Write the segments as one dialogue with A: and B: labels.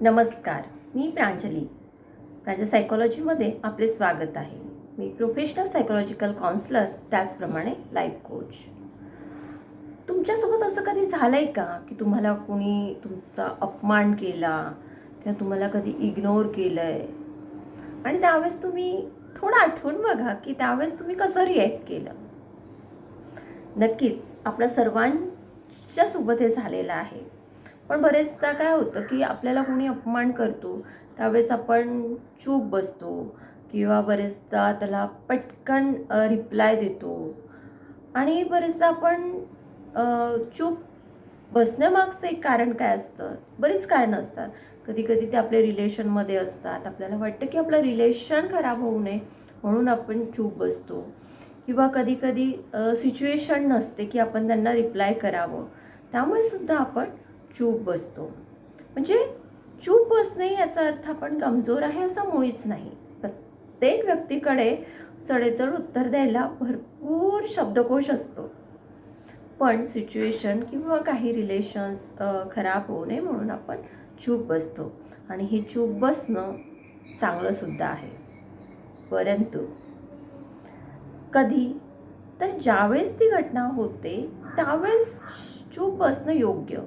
A: नमस्कार मी प्रांजली. प्रांजल सायकोलॉजीमध्ये आपले स्वागत आहे. मी प्रोफेशनल सायकोलॉजिकल काउन्सलर त्याचप्रमाणे लाईफ कोच. तुमच्यासोबत असं कधी झालं आहे का की तुम्हाला कोणी तुमचा अपमान केला किंवा तुम्हाला कधी इग्नोर केलं आहे आणि त्यावेळेस तुम्ही थोडं आठवून बघा की त्यावेळेस तुम्ही कसं रिॲक्ट केलं? नक्कीच आपल्या सर्वांच्या सोबत हे झालेलं आहे. पण बरेचदा काय होतं की आपल्याला कोणी अपमान करतो त्यावेळेस आपण चूप बसतो किंवा बरेचदा त्याला पटकन रिप्लाय देतो. आणि बरेचदा आपण चूप बसण्यामागचं एक कारण काय असतं? बरीच कारणं असतात. कधी कधी ते आपल्या रिलेशनमध्ये असतात. आपल्याला वाटतं की आपलं रिलेशन खराब होऊ नये म्हणून आपण चूप बसतो. किंवा कधी कधी सिच्युएशन नसते की आपण त्यांना रिप्लाय करावं. त्यामुळे सुद्धा आपण चूप बसतो. म्हणजे चूप बसणे याचा अर्थ आपण कमजोर आहे असं मुळीच नाही. प्रत्येक व्यक्तीकडे सडेतड उत्तर द्यायला भरपूर शब्दकोश असतो. पण सिच्युएशन किंवा काही रिलेशन्स खराब होऊ नये म्हणून आपण चूप बसतो. आणि हे चूप बसणं चांगलंसुद्धा आहे. परंतु कधी तर ज्यावेळेस ती घटना होते त्यावेळेस चूप बसणं योग्य.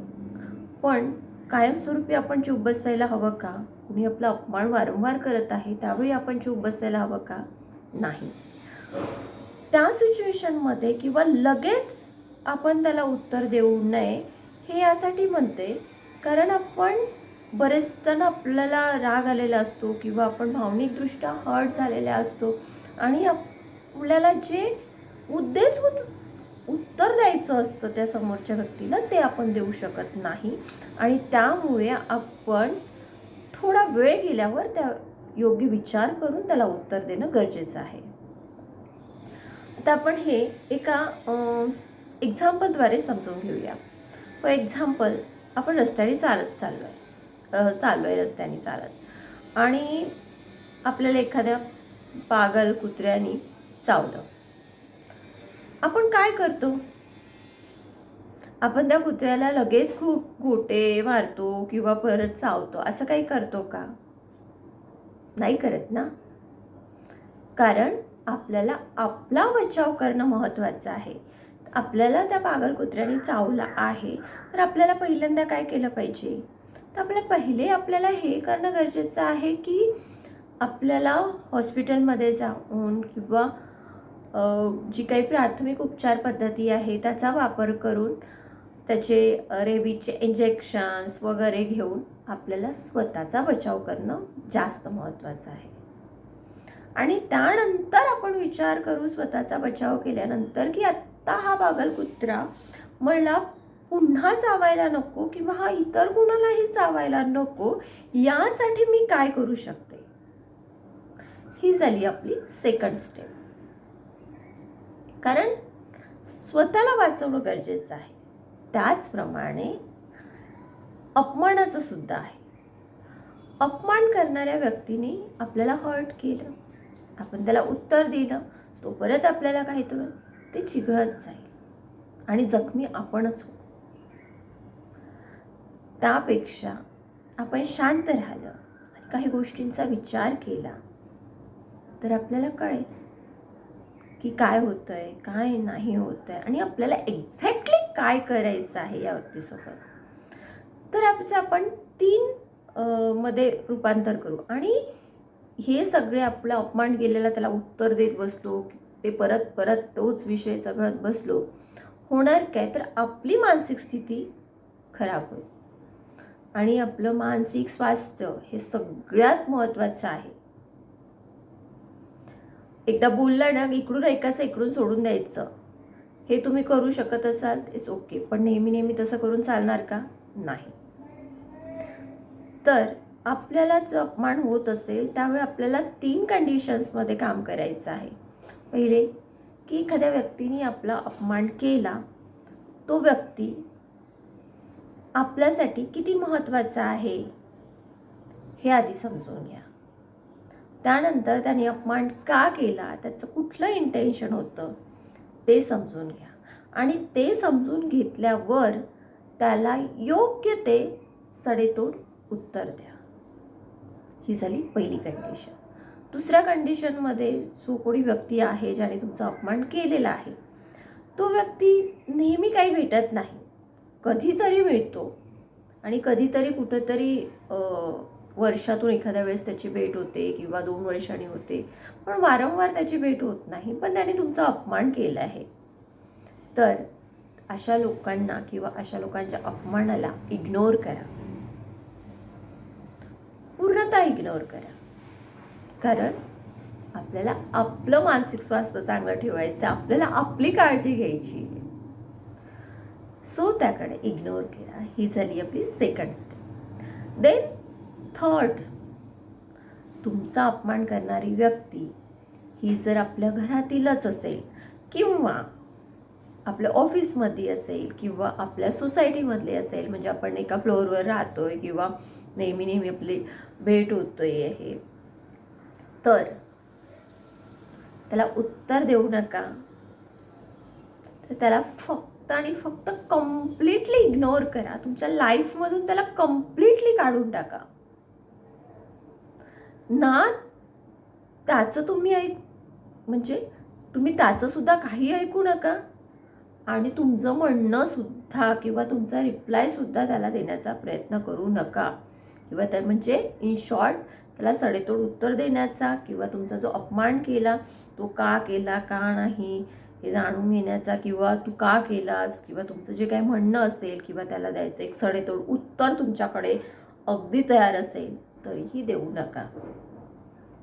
A: पण कायमस्वरूपी आपण चूप बसायला हवं का? कुणी आपला अपमान वारंवार करत आहे त्यावेळी आपण चूप बसायला हवं का? नाही. त्या सिच्युएशनमध्ये किंवा लगेच आपण त्याला उत्तर देऊ नये हे यासाठी म्हणते कारण आपण बरेचदा आपल्याला राग आलेला असतो किंवा आपण भावनिकदृष्ट्या हर्ट झालेला असतो आणि आपल्याला जे उद्देश उद्देशूत उत्तर द्यायचं असतं त्या समोरच्या व्यक्तीला ते आपण देऊ शकत नाही. आणि त्यामुळे आपण थोडा वेळ गेल्यावर त्या योग्य विचार करून त्याला उत्तर देणं गरजेचं आहे. आता आपण हे एका एक्झाम्पलद्वारे समजून घेऊया. फॉर एक्झाम्पल आपण रस्त्याने चालत चाललो आहे चाललो आहे रस्त्याने चालत. आणि आपल्याला एखाद्या पागल कुत्र्याने चावलं. आपण काय करतो? आपण त्या कुत्र्याला लगेच खूप गोटे मारतो किंवा परत चावतो. असं काही करतो का? नाही करत ना? कारण आपल्याला आपला बचाव करणं महत्त्वाचं आहे. आपल्याला त्या पागल कुत्र्याने चावला आहे तर आपल्याला पहिल्यांदा काय केलं पाहिजे? तर आपल्या पहिले आपल्याला हे करणं गरजेचं आहे की आपल्याला हॉस्पिटलमध्ये जाऊन किंवा जी काही प्राथमिक उपचार पद्धती आहे त्याचा वापर करून त्याचे रेबीजचे इंजेक्शन्स वगैरे घेऊन आपल्याला स्वतःचा बचाव करणं जास्त महत्त्वाचं आहे. आणि त्यानंतर आपण विचार करू स्वतःचा बचाव केल्यानंतर की आत्ता हा बागल कुत्रा मला पुन्हा चावायला नको किंवा हा इतर कुणालाही चावायला नको यासाठी मी काय करू शकते? ही झाली आपली सेकंड स्टेप कारण स्वतःला वाचवणं गरजेचं आहे. त्याचप्रमाणे अपमानाचं सुद्धा आहे. अपमान करणाऱ्या व्यक्तीने आपल्याला हर्ट केलं. आपण त्याला उत्तर दिलं तो परत आपल्याला काहीतरी ते चिघळत जाईल. आणि जखमी आपणच हो त्यापेक्षा आपण शांत राहिलं आणि काही गोष्टींचा विचार केला तर आपल्याला कळेल की काय होतं आहे काय नाही होत आहे आणि आपल्याला एक्झॅक्टली काय करायचं आहे या व्यक्तीसोबत. तर आमचं आपण तीन मध्ये रूपांतर करू. आणि हे सगळे आपला अपमान केलेला त्याला उत्तर देत बसलो ते परत परत तोच विषय चघळत बसलो होणार काय? तर आपली मानसिक स्थिती खराब होईल. आणि आपलं मानसिक स्वास्थ्य हे सगळ्यात महत्त्वाचं आहे. एकदा बोलला ना इकडून ऐकायचं इकडून सोडून द्यायचं. हे तुम्ही करू शकत असाल इट्स ओके पण नेहमी नेहमी तसं करून चालणार का? नाही. तर आपल्याला अपमान होत असेल त्यावेळी आपल्याला तीन कंडिशन्समध्ये काम करायचं आहे. पहिले की एखाद्या व्यक्तीने आपला अपमान केला तो व्यक्ती आपल्यासाठी किती महत्त्वाचा आहे हे आधी समजून घ्या. त्यानंतर त्याने अपमान का केला? त्याचं कुठलं इंटेन्शन होतं? ते समजून घ्या. आणि ते समजून घेतल्यावर त्याला योग्य ते सडेतोड उत्तर द्या. ही झाली पहिली कंडिशन दुसऱ्या कंडिशनमध्ये जो कोणी व्यक्ती आहे ज्याने तुमचा अपमान केलेला आहे तो व्यक्ती नेहमी काही भेटत नाही. कधीतरी मिळतो. आणि कधीतरी कुठंतरी वर्षातून एखाद्या वेळेस त्याची भेट होते किंवा दोन वर्षांनी होते. पण वारंवार त्याची भेट होत नाही. पण त्याने तुमचा अपमान केला आहे. तर अशा लोकांना किंवा अशा लोकांच्या अपमानाला इग्नोर करा. पूर्णतः इग्नोर करा. कारण आपल्याला आपलं मानसिक स्वास्थ्य चांगलं ठेवायचं आपल्याला आपली काळजी घ्यायची सो त्याकडे इग्नोर करा. ही झाली आपली सेकंड स्टेप देन थर्ड तुमचा अपमान करणारी व्यक्ती ही जर आपल्या घरातीलच असेल किंवा आपल्या ऑफिसमध्ये असेल किंवा आपल्या सोसायटीमधली असेल म्हणजे आपण एका फ्लोअरवर आहे किंवा नेहमी नेहमी आपली भेट होतो आहे तर त्याला उत्तर देऊ नका. तर त्याला फक्त आणि फक्त कम्प्लिटली इग्नोर करा. तुमच्या लाईफमधून त्याला कम्प्लिटली काढून टाका. ना त्याचं तुम्ही ऐक म्हणजे तुम्ही त्याचंसुद्धा काही ऐकू नका. आणि तुमचं म्हणणंसुद्धा किंवा तुमचा रिप्लायसुद्धा त्याला देण्याचा प्रयत्न करू नका. किंवा त्या म्हणजे इन शॉर्ट त्याला सडेतोड उत्तर देण्याचा किंवा तुमचा जो अपमान केला तो का केला का नाही हे जाणून घेण्याचा किंवा तू का केलास किंवा तुमचं जे काही म्हणणं असेल किंवा त्याला द्यायचं एक सडेतोड उत्तर तुमच्याकडे अगदी तयार असेल तरीही देऊ नका.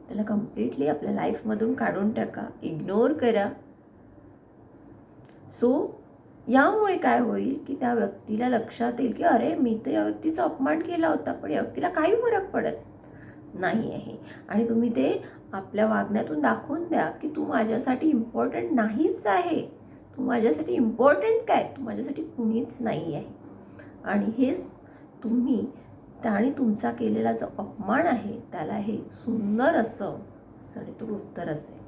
A: त्याला कम्प्लिटली आपल्या लाईफमधून काढून टाका. इग्नोर करा. सो यामुळे काय होईल की त्या व्यक्तीला लक्षात येईल की अरे मी तर या व्यक्तीचा अपमान केला होता पण या व्यक्तीला काही फरक पडत नाही आहे. आणि तुम्ही ते आपल्या वागण्यातून दाखवून द्या की तू माझ्यासाठी इम्पॉर्टंट नाहीच आहे. तू माझ्यासाठी इम्पॉर्टंट काय? तू माझ्यासाठी कुणीच नाही आहे आणि हेच तुम्ही त्याने तुमचा केलेला जो अपमान आहे त्याला हे सुंदर असं सडेतूर उत्तर असेल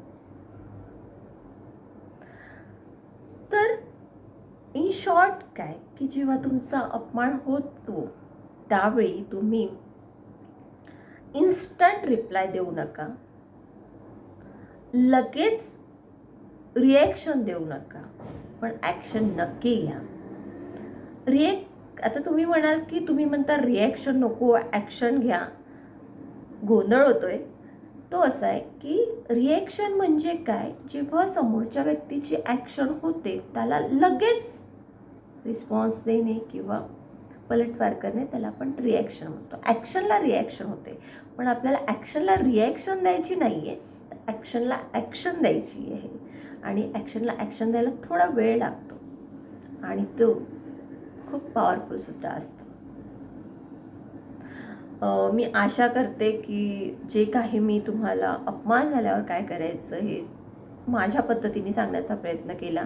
A: तर इन शॉर्ट काय की जेव्हा तुमचा अपमान होतो त्यावेळी तुम्ही इन्स्टंट रिप्लाय देऊ नका. लगेच रिॲक्शन देऊ नका. पण ॲक्शन नक्की घ्या. रिएक्ट आता तुम्ही म्हणाल की तुम्ही म्हणता रिॲक्शन नको ॲक्शन घ्या. गोंधळ होतोय. तो असा आहे की रिॲक्शन म्हणजे काय? जेव्हा समोरच्या व्यक्तीची ॲक्शन होते त्याला लगेच रिस्पॉन्स देणे किंवा पलटवार करणे त्याला आपण रिॲक्शन म्हणतो. ॲक्शनला रिॲक्शन होते. पण आपल्याला ॲक्शनला रिॲक्शन द्यायची नाही आहे तर ॲक्शनला ॲक्शन द्यायची आहे. आणि ॲक्शनला ॲक्शन द्यायला थोडा वेळ लागतो. आणि तो खूप पॉवरफुलसुद्धा असतं. मी आशा करते की जे काही मी तुम्हाला अपमान झाल्यावर काय करायचं हे माझ्या पद्धतीने सांगण्याचा प्रयत्न केला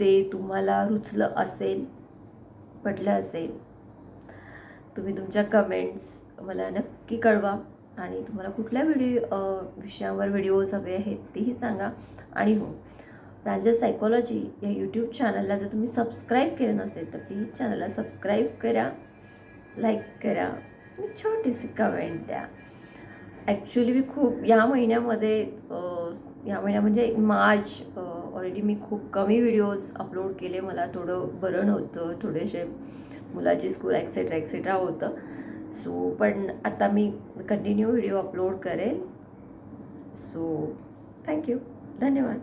A: ते तुम्हाला रुचलं असेल पडलं असेल तुम्ही तुमच्या कमेंट्स मला नक्की कळवा आणि तुम्हाला कुठल्या व्हिडिओ विषयावर व्हिडिओज हवे आहेत तेही सांगा. आणि हो प्रांजल सायकॉलॉजी या यूट्यूब चॅनलला जर तुम्ही सबस्क्राईब केलं नसेल तर प्लीज चॅनलला सबस्क्राईब करा लाईक करा. छोटीशी कमेंट द्या. ॲक्च्युली मी खूप या महिन्यामध्ये या महिन्या म्हणजे मार्च ऑलरेडी मी खूप कमी व्हिडिओज अपलोड केले. मला थोडं बरं नव्हतं थोडेसे मुलाची स्कूल ॲक्सेट्रा ॲक्सेट्रा होतं. सो पण आता मी कंटिन्यू व्हिडिओ अपलोड करेल. सो थँक्यू धन्यवाद.